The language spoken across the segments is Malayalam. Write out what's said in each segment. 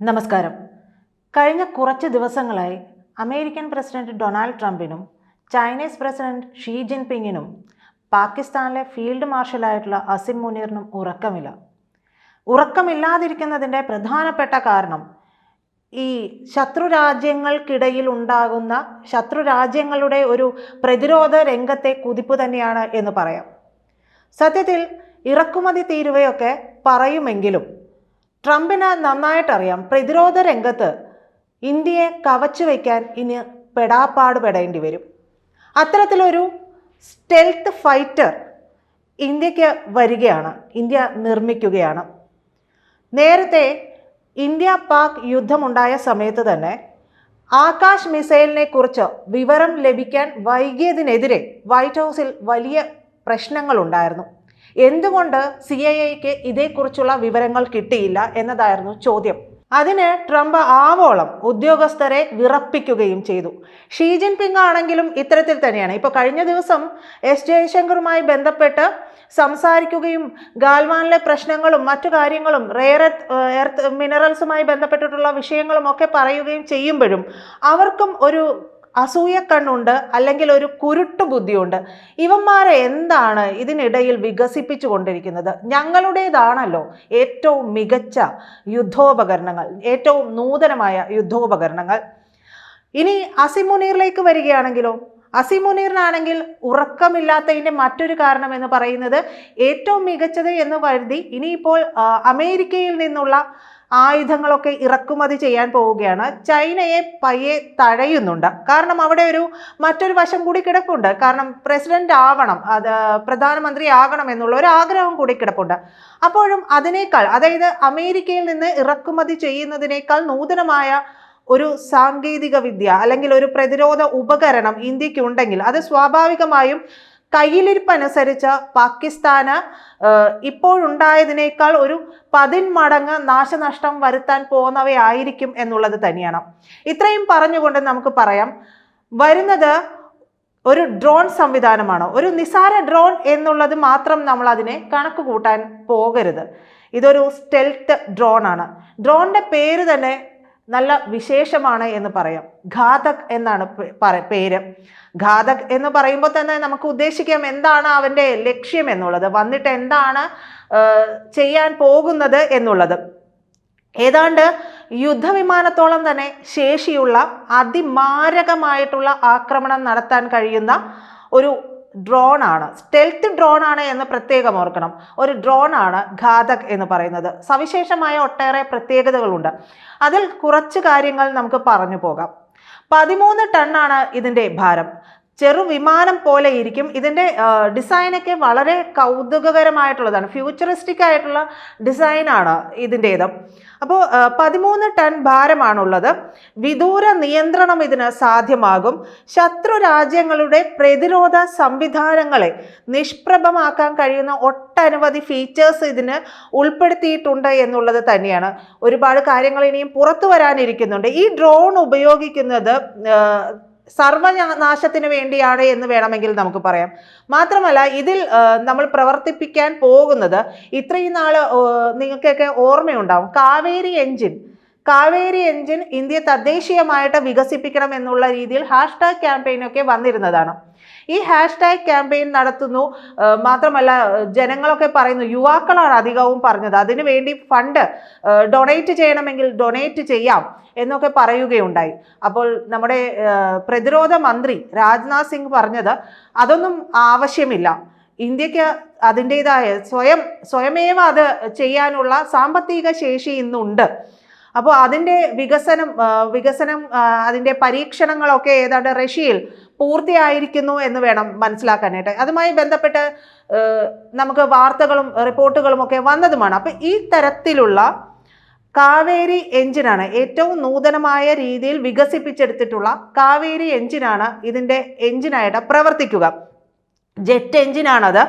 നമസ്കാരം. കഴിഞ്ഞ കുറച്ച് ദിവസങ്ങളായി അമേരിക്കൻ പ്രസിഡന്റ് ഡൊണാൾഡ് ട്രംപിനും ചൈനീസ് പ്രസിഡന്റ് ഷീ ജിൻപിങ്ങിനും പാകിസ്ഥാനിലെ ഫീൽഡ് മാർഷലായിട്ടുള്ള അസിം മുനീറിനും ഉറക്കമില്ല. ഉറക്കമില്ലാതിരിക്കുന്നതിന്റെ പ്രധാനപ്പെട്ട കാരണം ഈ ശത്രു രാജ്യങ്ങൾക്കിടയിൽ ഉണ്ടാകുന്ന ശത്രു രാജ്യങ്ങളുടെ ഒരു പ്രതിരോധ രംഗത്തെ കുതിപ്പ് തന്നെയാണ് എന്ന് പറയാം. സത്യത്തിൽ ഇറക്കുമതി തീരുവയൊക്കെ പറയുമെങ്കിലും ട്രംപിന് നന്നായിട്ടറിയാം പ്രതിരോധ രംഗത്ത് ഇന്ത്യയെ കവച്ചു വയ്ക്കാൻ ഇനി പെടാപ്പാട് പെടേണ്ടി വരും. അത്തരത്തിലൊരു സ്റ്റെൽത്ത് ഫൈറ്റർ ഇന്ത്യയ്ക്ക് വരികയാണ് ഇന്ത്യ നിർമ്മിക്കുകയാണ്. നേരത്തെ ഇന്ത്യ പാക് യുദ്ധമുണ്ടായ സമയത്ത് തന്നെ ആകാശ് മിസൈലിനെ കുറിച്ച് വിവരം ലഭിക്കാൻ വൈകിയതിനെതിരെ വൈറ്റ് ഹൗസിൽ വലിയ പ്രശ്നങ്ങളുണ്ടായിരുന്നു. എന്തുകൊണ്ട് സി ഐ എക്ക് ഇതേക്കുറിച്ചുള്ള വിവരങ്ങൾ കിട്ടിയില്ല എന്നതായിരുന്നു ചോദ്യം. അതിന് ട്രംപ് ആവോളം ഉദ്യോഗസ്ഥരെ വിറപ്പിക്കുകയും ചെയ്തു. ഷീ ജിൻപിങ് ആണെങ്കിലും ഇത്തരത്തിൽ തന്നെയാണ്. ഇപ്പോൾ കഴിഞ്ഞ ദിവസം എസ് ജയശങ്കറുമായി ബന്ധപ്പെട്ട് സംസാരിക്കുകയും ഗാൽവാനിലെ പ്രശ്നങ്ങളും മറ്റു കാര്യങ്ങളും റെയർ എർത്ത് മിനറൽസുമായി ബന്ധപ്പെട്ടിട്ടുള്ള വിഷയങ്ങളും ഒക്കെ പറയുകയും ചെയ്യുമ്പോഴും അവർക്കും ഒരു അസൂയ കണ്ണുണ്ട് അല്ലെങ്കിൽ ഒരു കുരുട്ടു ബുദ്ധിയുണ്ട്. ഇവന്മാരെ എന്താണ് ഇതിനിടയിൽ വികസിപ്പിച്ചു കൊണ്ടിരിക്കുന്നത് ഞങ്ങളുടേതാണല്ലോ ഏറ്റവും മികച്ച യുദ്ധോപകരണങ്ങൾ ഏറ്റവും നൂതനമായ യുദ്ധോപകരണങ്ങൾ. ഇനി അസിമുനീറിലേക്ക് വരികയാണെങ്കിലോ? അസിമുനീറിനാണെങ്കിൽ ഉറക്കമില്ലാത്തതിന്റെ മറ്റൊരു കാരണം എന്ന് പറയുന്നത് ഏറ്റവും മികച്ചത് എന്ന് കരുതി ഇനിയിപ്പോൾ അമേരിക്കയിൽ നിന്നുള്ള ആയുധങ്ങളൊക്കെ ഇറക്കുമതി ചെയ്യാൻ പോവുകയാണ്. ചൈനയെ പയ്യെ തഴയുന്നുണ്ട്. കാരണം അവിടെ ഒരു മറ്റൊരു വശം കൂടി കിടപ്പുണ്ട്. കാരണം പ്രസിഡന്റ് ആവണം അത് പ്രധാനമന്ത്രി ആകണം എന്നുള്ള ഒരു ആഗ്രഹം കൂടി കിടപ്പുണ്ട്. അപ്പോഴും അതിനേക്കാൾ അതായത് അമേരിക്കയിൽ നിന്ന് ഇറക്കുമതി ചെയ്യുന്നതിനേക്കാൾ നൂതനമായ ഒരു സാങ്കേതിക വിദ്യ അല്ലെങ്കിൽ ഒരു പ്രതിരോധ ഉപകരണം ഇന്ത്യയ്ക്ക് ഉണ്ടെങ്കിൽ അത് സ്വാഭാവികമായും കയ്യിലിരിപ്പനുസരിച്ച് പാകിസ്ഥാന് ഇപ്പോഴുണ്ടായതിനേക്കാൾ ഒരു പതിന്മടങ്ങ് നാശനഷ്ടം വരുത്താൻ പോകുന്നവയായിരിക്കും എന്നുള്ളത് തന്നെയാണ്. ഇത്രയും പറഞ്ഞുകൊണ്ട് നമുക്ക് പറയാം. വരുന്നത് ഒരു ഡ്രോൺ സംവിധാനമാണ്. ഒരു നിസാര ഡ്രോൺ എന്നുള്ളത് മാത്രം നമ്മൾ അതിനെ കണക്ക് കൂട്ടാൻ പോകരുത്. ഇതൊരു സ്റ്റെൽത്ത് ഡ്രോൺ ആണ് ഡ്രോണിന്റെ പേര് തന്നെ നല്ല വിശേഷമാണ് എന്ന് പറയാം. ഘാതക് എന്നാണ് പേര്. ഘാതക് എന്ന് പറയുമ്പോൾ തന്നെ നമുക്ക് ഉദ്ദേശിക്കാം എന്താണ് അവന്റെ ലക്ഷ്യം എന്നുള്ളത്. വന്നിട്ട് എന്താണ് ചെയ്യാൻ പോകുന്നത് എന്നുള്ളത്. ഏതാണ്ട് യുദ്ധവിമാനത്തോളം തന്നെ ശേഷിയുള്ള അതിമാരകമായിട്ടുള്ള ആക്രമണം നടത്താൻ കഴിയുന്ന ഒരു ഡ്രോൺ ആണ്. സ്റ്റെൽത്ത് ഡ്രോൺ ആണ് എന്ന് പ്രത്യേകം ഓർക്കണം. ഒരു ഡ്രോൺ ആണ് ഘാതക് എന്ന് പറയുന്നത്. സവിശേഷമായ ഒട്ടേറെ പ്രത്യേകതകളുണ്ട്. അതിൽ കുറച്ച് കാര്യങ്ങൾ നമുക്ക് പറഞ്ഞു പോകാം. പതിമൂന്ന് ടണ്ണാണ് ഇതിന്റെ ഭാരം. ചെറു വിമാനം പോലെ ഇരിക്കും. ഇതിന്റെ ഡിസൈനൊക്കെ വളരെ കൗതുകകരമായിട്ടുള്ളതാണ്. ഫ്യൂച്ചറിസ്റ്റിക് ആയിട്ടുള്ള ഡിസൈനാണ് ഇതിന്റേത് അപ്പോൾ പതിമൂന്ന് ടൺ ഭാരമാണുള്ളത്. വിദൂര നിയന്ത്രണം ഇതിന് സാധ്യമാകും. ശത്രു രാജ്യങ്ങളുടെ പ്രതിരോധ സംവിധാനങ്ങളെ നിഷ്പ്രഭമാക്കാൻ കഴിയുന്ന ഒട്ടനവധി ഫീച്ചേഴ്സ് ഇതിന് ഉൾപ്പെടുത്തിയിട്ടുണ്ട് എന്നുള്ളത് തന്നെയാണ്. ഒരുപാട് കാര്യങ്ങൾ ഇനിയും പുറത്തു വരാനിരിക്കുന്നുണ്ട്. ഈ ഡ്രോൺ ഉപയോഗിക്കുന്നത് സർവനാശത്തിന് വേണ്ടിയാണ് എന്ന് വേണമെങ്കിൽ നമുക്ക് പറയാം. മാത്രമല്ല ഇതിൽ നമ്മൾ പ്രവർത്തിപ്പിക്കാൻ പോകുന്നത് ഇത്രയും നാൾ നിങ്ങൾക്കൊക്കെ ഓർമ്മയുണ്ടാവും. Kaveri engine Kaveri engine India തദ്ദേശീയമായിട്ട് വികസിപ്പിക്കണം എന്നുള്ള രീതിയിൽ ഹാഷ്ടാഗ് ക്യാമ്പയിനൊക്കെ വന്നിരുന്നതാണ്. ഈ ഹാഷ്ടാഗ് ക്യാമ്പയിൻ നടത്തുന്നു. മാത്രമല്ല ജനങ്ങളൊക്കെ പറയുന്നു യുവാക്കളാണ് അധികവും പറഞ്ഞത്. അതിനു വേണ്ടി ഫണ്ട് ഡൊണേറ്റ് ചെയ്യണമെങ്കിൽ ഡൊണേറ്റ് ചെയ്യാം എന്നൊക്കെ പറയുകയുണ്ടായി. അപ്പോൾ നമ്മുടെ പ്രതിരോധ മന്ത്രി രാജ്നാഥ് സിംഗ് പറഞ്ഞത് അതൊന്നും ആവശ്യമില്ല. ഇന്ത്യയ്ക്ക് അതിന്റേതായ സ്വയം സ്വയമേവ അത് ചെയ്യാനുള്ള സാമ്പത്തിക ശേഷി ഇന്നുണ്ട്. അപ്പോൾ അതിന്റെ വികസനം വികസനം അതിന്റെ പരീക്ഷണങ്ങളൊക്കെ ഏതാണ്ട് റഷ്യയിൽ പൂർത്തിയായിരിക്കുന്നു എന്ന് വേണം മനസ്സിലാക്കാനായിട്ട്. അതുമായി ബന്ധപ്പെട്ട് നമുക്ക് വാർത്തകളും റിപ്പോർട്ടുകളും ഒക്കെ വന്നതുമാണ്. അപ്പോൾ ഈ തരത്തിലുള്ള കാവേരി എഞ്ചിനാണ് ഏറ്റവും നൂതനമായ രീതിയിൽ വികസിപ്പിച്ചെടുത്തിട്ടുള്ള കാവേരി എഞ്ചിനാണ് ഇതിന്റെ എഞ്ചിനായിട്ട് പ്രവർത്തിക്കുക. ജെറ്റ് എഞ്ചിനാണത്.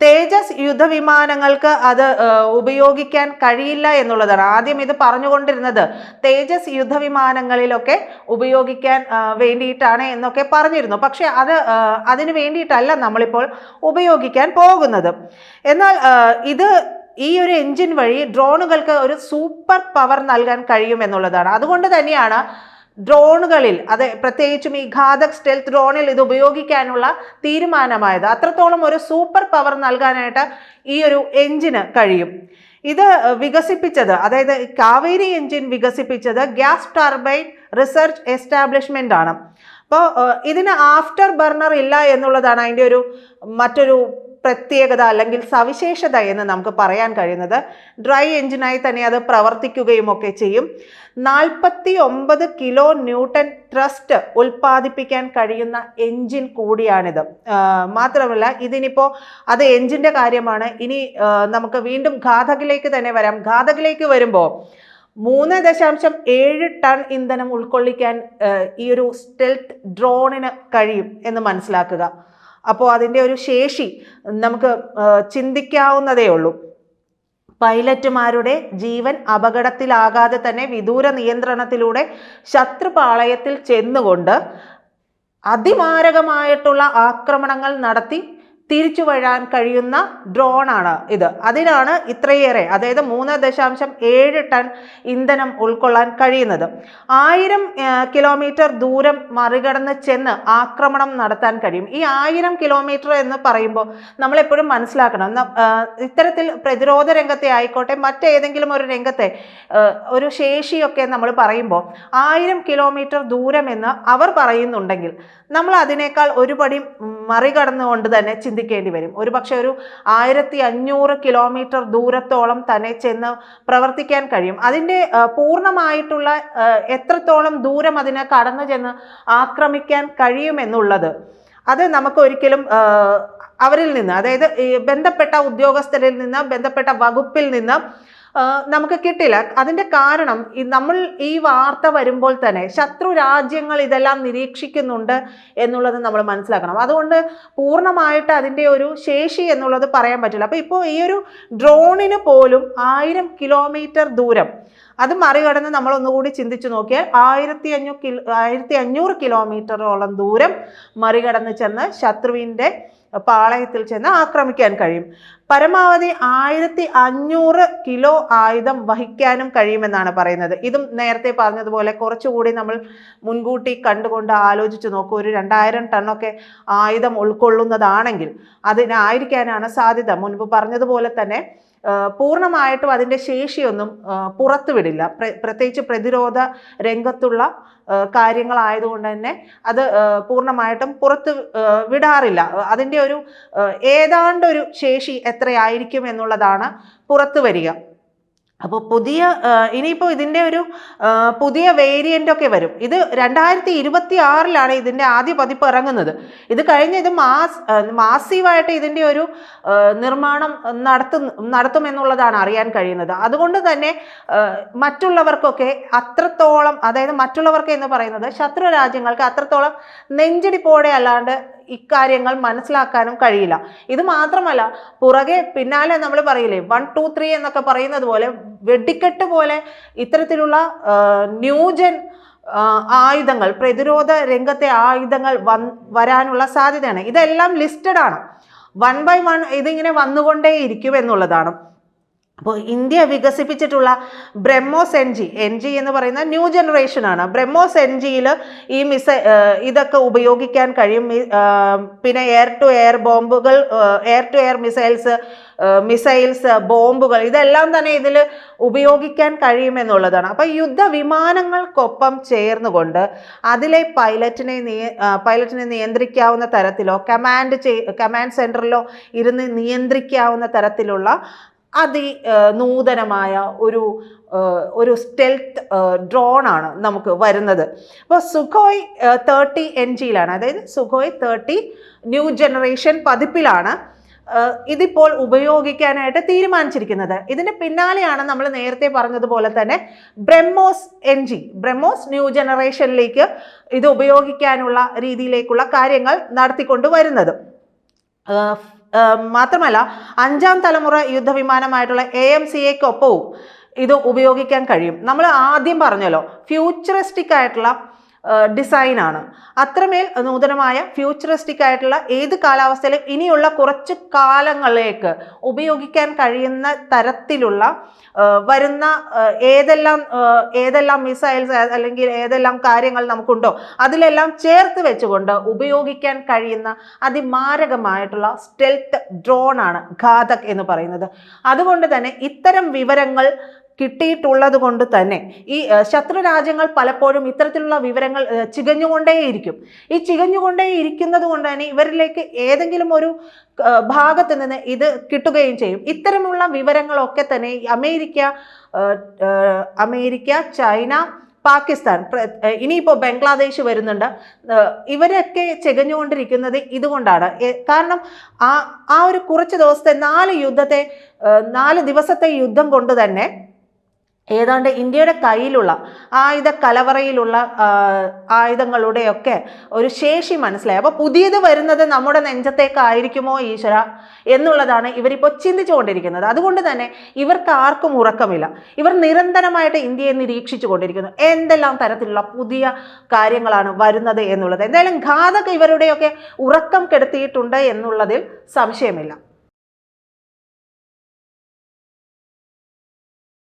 തേജസ് യുദ്ധവിമാനങ്ങൾക്ക് അത് ഉപയോഗിക്കാൻ കഴിയില്ല എന്നുള്ളതാണ്. ആദ്യം ഇത് പറഞ്ഞുകൊണ്ടിരുന്നത് തേജസ് യുദ്ധവിമാനങ്ങളിലൊക്കെ ഉപയോഗിക്കാൻ വേണ്ടിയിട്ടാണ് എന്നൊക്കെ പറഞ്ഞിരുന്നു. പക്ഷേ അത് അതിന് വേണ്ടിയിട്ടല്ല നമ്മളിപ്പോൾ ഉപയോഗിക്കാൻ പോകുന്നത്. എന്നാൽ ഇത് ഈ ഒരു എഞ്ചിൻ വഴി ഡ്രോണുകൾക്ക് ഒരു സൂപ്പർ പവർ നൽകാൻ കഴിയും എന്നുള്ളതാണ്. അതുകൊണ്ട് തന്നെയാണ് ഡ്രോണുകളിൽ അത് പ്രത്യേകിച്ചും ഈ ഘാതക് സ്റ്റെൽത്ത് ഡ്രോണിൽ ഇത് ഉപയോഗിക്കാനുള്ള തീരുമാനമായത്. അത്രത്തോളം ഒരു സൂപ്പർ പവർ നൽകാനായിട്ട് ഈ ഒരു എഞ്ചിന് കഴിയും. ഇത് വികസിപ്പിച്ചത് അതായത് കാവേരി എഞ്ചിൻ വികസിപ്പിച്ചത് ഗ്യാസ് ടർബൈൻ റിസർച്ച് എസ്റ്റാബ്ലിഷ്മെന്റ് ആണ്. അപ്പോൾ ഇതിന് ആഫ്റ്റർ ബർണർ ഇല്ല എന്നുള്ളതാണ് അതിന്റെ ഒരു മറ്റൊരു പ്രത്യേകത അല്ലെങ്കിൽ സവിശേഷത എന്ന് നമുക്ക് പറയാൻ കഴിയുന്നത് ഡ്രൈ എഞ്ചിനായി തന്നെ അത് പ്രവർത്തിക്കുകയും ഒക്കെ ചെയ്യും. നാൽപ്പത്തി ഒമ്പത് കിലോ ന്യൂട്ടൺ ട്രസ്റ്റ് ഉൽപ്പാദിപ്പിക്കാൻ കഴിയുന്ന എഞ്ചിൻ കൂടിയാണിത്. മാത്രമല്ല ഇതിനിപ്പോൾ അത് എഞ്ചിന്റെ കാര്യമാണ്. ഇനി നമുക്ക് വീണ്ടും ഘാതകിലേക്ക് തന്നെ വരാം. ഘാതകിലേക്ക് വരുമ്പോൾ മൂന്ന് ദശാംശം ഏഴ് ടൺ ഇന്ധനം ഉൾക്കൊള്ളിക്കാൻ ഈ ഒരു സ്റ്റെൽത്ത് ഡ്രോണിന് കഴിയും എന്ന് മനസ്സിലാക്കുക. അപ്പോൾ അതിന്റെ ഒരു ശേഷി നമുക്ക് ചിന്തിക്കാവുന്നതേ ഉള്ളൂ. പൈലറ്റുമാരുടെ ജീവൻ അപകടത്തിലാകാതെ തന്നെ വിദൂര നിയന്ത്രണത്തിലൂടെ ശത്രുപാളയത്തിൽ ചെന്നുകൊണ്ട് അതിമാരകമായിട്ടുള്ള ആക്രമണങ്ങൾ നടത്തി തിരിച്ചു വരാൻ കഴിയുന്ന ഡ്രോണാണ് ഇത്. അതിനാണ് ഇത്രയേറെ അതായത് മൂന്ന് ദശാംശം ഏഴ് ടൺ ഇന്ധനം ഉൾക്കൊള്ളാൻ കഴിയുന്നത്. ആയിരം കിലോമീറ്റർ ദൂരം മറികടന്ന് ചെന്ന് ആക്രമണം നടത്താൻ കഴിയും. ഈ ആയിരം കിലോമീറ്റർ എന്ന് പറയുമ്പോൾ നമ്മളെപ്പോഴും മനസ്സിലാക്കണം. ഇത്തരത്തിൽ പ്രതിരോധ രംഗത്തെ ആയിക്കോട്ടെ മറ്റേതെങ്കിലും ഒരു രംഗത്തെ ഒരു ശേഷിയൊക്കെ നമ്മൾ പറയുമ്പോൾ ആയിരം കിലോമീറ്റർ ദൂരമെന്ന് അവർ പറയുന്നുണ്ടെങ്കിൽ നമ്മൾ അതിനേക്കാൾ ഒരുപടി മറികടന്നുകൊണ്ട് തന്നെ ചിന്തിക്കേണ്ടി വരും. ഒരു പക്ഷേ ഒരു ആയിരത്തി അഞ്ഞൂറ് കിലോമീറ്റർ ദൂരത്തോളം തന്നെ ചെന്ന് പ്രവർത്തിക്കാൻ കഴിയും. അതിന്റെ പൂർണമായിട്ടുള്ള എത്രത്തോളം ദൂരം അതിനെ കടന്നു ചെന്ന് ആക്രമിക്കാൻ കഴിയുമെന്നുള്ളത് അത് നമുക്ക് ഒരിക്കലും അവരിൽ നിന്ന് അതായത് ബന്ധപ്പെട്ട ഉദ്യോഗസ്ഥരിൽ നിന്ന് ബന്ധപ്പെട്ട വകുപ്പിൽ നിന്ന് നമുക്ക് കിട്ടില്ല. അതിന്റെ കാരണം നമ്മൾ ഈ വാർത്ത വരുമ്പോൾ തന്നെ ശത്രു രാജ്യങ്ങൾ ഇതെല്ലാം നിരീക്ഷിക്കുന്നുണ്ട് എന്നുള്ളത് നമ്മൾ മനസ്സിലാക്കണം. അതുകൊണ്ട് പൂർണമായിട്ട് അതിന്റെ ഒരു ശേഷി എന്നുള്ളത് പറയാൻ പറ്റില്ല. അപ്പോൾ ഇപ്പോൾ ഈ ഒരു ഡ്രോണിന് പോലും ആയിരം കിലോമീറ്റർ ദൂരം അത് മറികടന്ന് നമ്മൾ ഒന്നുകൂടി ചിന്തിച്ചു നോക്കിയാൽ ആയിരത്തി അഞ്ഞൂറ് കിലോ ആയിരത്തി അഞ്ഞൂറ് കിലോമീറ്ററോളം ദൂരം മറികടന്ന് ചെന്ന് ശത്രുവിന്റെ പാളയത്തിൽ ചെന്ന് ആക്രമിക്കാൻ കഴിയും. പരമാവധി ആയിരത്തി അഞ്ഞൂറ് കിലോ ആയുധം വഹിക്കാനും കഴിയുമെന്നാണ് പറയുന്നത്. ഇതും നേരത്തെ പറഞ്ഞതുപോലെ കുറച്ചുകൂടി നമ്മൾ മുൻകൂട്ടി കണ്ടുകൊണ്ട് ആലോചിച്ച് നോക്കൂ. ഒരു രണ്ടായിരം ടണ്ണൊക്കെ ആയുധം ഉൾക്കൊള്ളുന്നതാണെങ്കിൽ അതിനായിരിക്കാനാണ് സാധ്യത. മുൻപ് പറഞ്ഞതുപോലെ തന്നെ പൂർണമായിട്ടും അതിന്റെ ശേഷിയൊന്നും പുറത്തുവിടില്ല. പ്ര- പ്രത്യേകിച്ച് പ്രതിരോധ രംഗത്തുള്ള കാര്യങ്ങളായതുകൊണ്ട് തന്നെ അത് പൂർണമായിട്ടും പുറത്ത് വിടാറില്ല. അതിന്റെ ഒരു ഏതാണ്ടൊരു ശേഷി എത്രയായിരിക്കും എന്നുള്ളതാണ് പുറത്തു വരിക അപ്പോൾ പുതിയ ഇനിയിപ്പോൾ ഇതിന്റെ ഒരു പുതിയ വേരിയന്റ് ഒക്കെ വരും. ഇത് രണ്ടായിരത്തി ഇരുപത്തി ആറിലാണ് ഇതിന്റെ ആദ്യ പതിപ്പ് ഇറങ്ങുന്നത്. ഇത് കഴിഞ്ഞ് ഇത് മാസ് മാസീവായിട്ട് ഇതിന്റെ ഒരു നിർമ്മാണം നടത്തും നടത്തുമെന്നുള്ളതാണ് അറിയാൻ കഴിയുന്നത്. അതുകൊണ്ട് തന്നെ മറ്റുള്ളവർക്കൊക്കെ അത്രത്തോളം അതായത് മറ്റുള്ളവർക്ക് എന്ന് പറയുന്നത് ശത്രു രാജ്യങ്ങൾക്ക് അത്രത്തോളം നെഞ്ചിടിപ്പോടെ അല്ലാണ്ട് ഇക്കാര്യങ്ങൾ മനസ്സിലാക്കാനും കഴിയില്ല. ഇത് മാത്രമല്ല പുറകെ പിന്നാലെ നമ്മൾ പറയില്ലേ വൺ ടു ത്രീ എന്നൊക്കെ പറയുന്നത് പോലെ വെടിക്കെട്ട് പോലെ ഇത്തരത്തിലുള്ള ന്യൂജൻ ആയുധങ്ങൾ പ്രതിരോധ രംഗത്തെ ആയുധങ്ങൾ വരാനുള്ള സാധ്യതയാണ്. ഇതെല്ലാം ലിസ്റ്റഡ് ആണ്. വൺ ബൈ വൺ ഇതിങ്ങനെ വന്നുകൊണ്ടേയിരിക്കും എന്നുള്ളതാണ്. അപ്പോൾ India വികസിപ്പിച്ചിട്ടുള്ള BrahMos N G N G എന്ന് പറയുന്ന ന്യൂ ജനറേഷൻ ആണ്. ബ്രഹ്മോസ് എൻ ജിയിൽ ഈ മിസൈ ഇതൊക്കെ ഉപയോഗിക്കാൻ കഴിയും. പിന്നെ എയർ ടു എയർ ബോംബുകൾ air to air missiles missiles ബോംബുകൾ ഇതെല്ലാം തന്നെ ഇതിൽ ഉപയോഗിക്കാൻ കഴിയുമെന്നുള്ളതാണ് അപ്പോൾ യുദ്ധ വിമാനങ്ങൾക്കൊപ്പം ചേർന്നുകൊണ്ട് അതിലെ പൈലറ്റിനെ നിയ പൈലറ്റിനെ നിയന്ത്രിക്കാവുന്ന തരത്തിലോ കമാൻഡ് കമാൻഡ് സെന്ററിലോ ഇരുന്ന് നിയന്ത്രിക്കാവുന്ന തരത്തിലുള്ള അതി നൂതനമായ ഒരു ഒരു സ്റ്റെൽത്ത് ഡ്രോണാണ് നമുക്ക് വരുന്നത്. അപ്പോൾ സുഖോയ് തേർട്ടി എൻ ജിയിലാണ് അതായത് സുഖോയ് തേർട്ടി ന്യൂ ജനറേഷൻ പതിപ്പിലാണ് ഇതിപ്പോൾ ഉപയോഗിക്കാനായിട്ട് തീരുമാനിച്ചിരിക്കുന്നത്. ഇതിന് പിന്നാലെയാണ് നമ്മൾ നേരത്തെ പറഞ്ഞതുപോലെ തന്നെ BrahMos N G BrahMos new ജനറേഷനിലേക്ക് ഇത് ഉപയോഗിക്കാനുള്ള രീതിയിലേക്കുള്ള കാര്യങ്ങൾ നടത്തിക്കൊണ്ട് വരുന്നത്. മാത്രമല്ല അഞ്ചാം തലമുറ യുദ്ധവിമാനമായിട്ടുള്ള എ എം സി എക്കൊപ്പവും ഇത് ഉപയോഗിക്കാൻ കഴിയും. നമ്മൾ ആദ്യം പറഞ്ഞല്ലോ ഫ്യൂച്ചറിസ്റ്റിക് ആയിട്ടുള്ള ഡിസൈനാണ്. അത്രമേൽ നൂതനമായ ഫ്യൂച്ചറിസ്റ്റിക് ആയിട്ടുള്ള ഏത് കാലാവസ്ഥയിലും ഇനിയുള്ള കുറച്ച് കാലങ്ങളിലേക്ക് ഉപയോഗിക്കാൻ കഴിയുന്ന തരത്തിലുള്ള വരുന്ന ഏതെല്ലാം ഏതെല്ലാം മിസൈൽസ് അല്ലെങ്കിൽ ഏതെല്ലാം കാര്യങ്ങൾ നമുക്കുണ്ടോ അതിലെല്ലാം ചേർത്ത് വെച്ചുകൊണ്ട് ഉപയോഗിക്കാൻ കഴിയുന്ന അതിമാരകമായിട്ടുള്ള സ്റ്റെൽത്ത് ഡ്രോൺ ആണ് ഘാതക് എന്ന് പറയുന്നത്. അതുകൊണ്ട് തന്നെ ഇത്തരം വിവരങ്ങൾ കിട്ടിയിട്ടുള്ളത് കൊണ്ട് തന്നെ ഈ ശത്രു രാജ്യങ്ങൾ പലപ്പോഴും ഇത്തരത്തിലുള്ള വിവരങ്ങൾ ചികഞ്ഞുകൊണ്ടേയിരിക്കും. ഈ ചികഞ്ഞുകൊണ്ടേ ഇരിക്കുന്നത് കൊണ്ട് തന്നെ ഇവരിലേക്ക് ഏതെങ്കിലും ഒരു ഭാഗത്ത് നിന്ന് ഇത് കിട്ടുകയും ചെയ്യും. ഇത്തരമുള്ള വിവരങ്ങളൊക്കെ തന്നെ അമേരിക്ക അമേരിക്ക ചൈന പാകിസ്ഥാൻ ഇനിയിപ്പോൾ ബംഗ്ലാദേശ് വരുന്നുണ്ട്. ഇവരൊക്കെ ചെകഞ്ഞുകൊണ്ടിരിക്കുന്നത് ഇതുകൊണ്ടാണ്. കാരണം ആ ആ ഒരു കുറച്ച് ദിവസത്തെ നാല് യുദ്ധത്തെ നാല് ദിവസത്തെ യുദ്ധം കൊണ്ട് തന്നെ ഏതാണ്ട് ഇന്ത്യയുടെ കയ്യിലുള്ള ആയുധ കലവറയിലുള്ള ആയുധങ്ങളുടെയൊക്കെ ഒരു ശേഷി മനസ്സിലായി. അപ്പോൾ പുതിയത് വരുന്നത് നമ്മുടെ നെഞ്ചത്തേക്കായിരിക്കുമോ ഈശ്വര എന്നുള്ളതാണ് ഇവരിപ്പോൾ ചിന്തിച്ചുകൊണ്ടിരിക്കുന്നത്. അതുകൊണ്ട് തന്നെ ഇവർക്ക് ആർക്കും ഉറക്കമില്ല. ഇവർ നിരന്തരമായിട്ട് ഇന്ത്യയെ നിരീക്ഷിച്ചു കൊണ്ടിരിക്കുന്നു എന്തെല്ലാം തരത്തിലുള്ള പുതിയ കാര്യങ്ങളാണ് വരുന്നത് എന്നുള്ളത്. എന്തായാലും ഘാതക ഇവരുടെയൊക്കെ ഉറക്കം കെടുത്തിയിട്ടുണ്ട് എന്നുള്ളതിൽ സംശയമില്ല.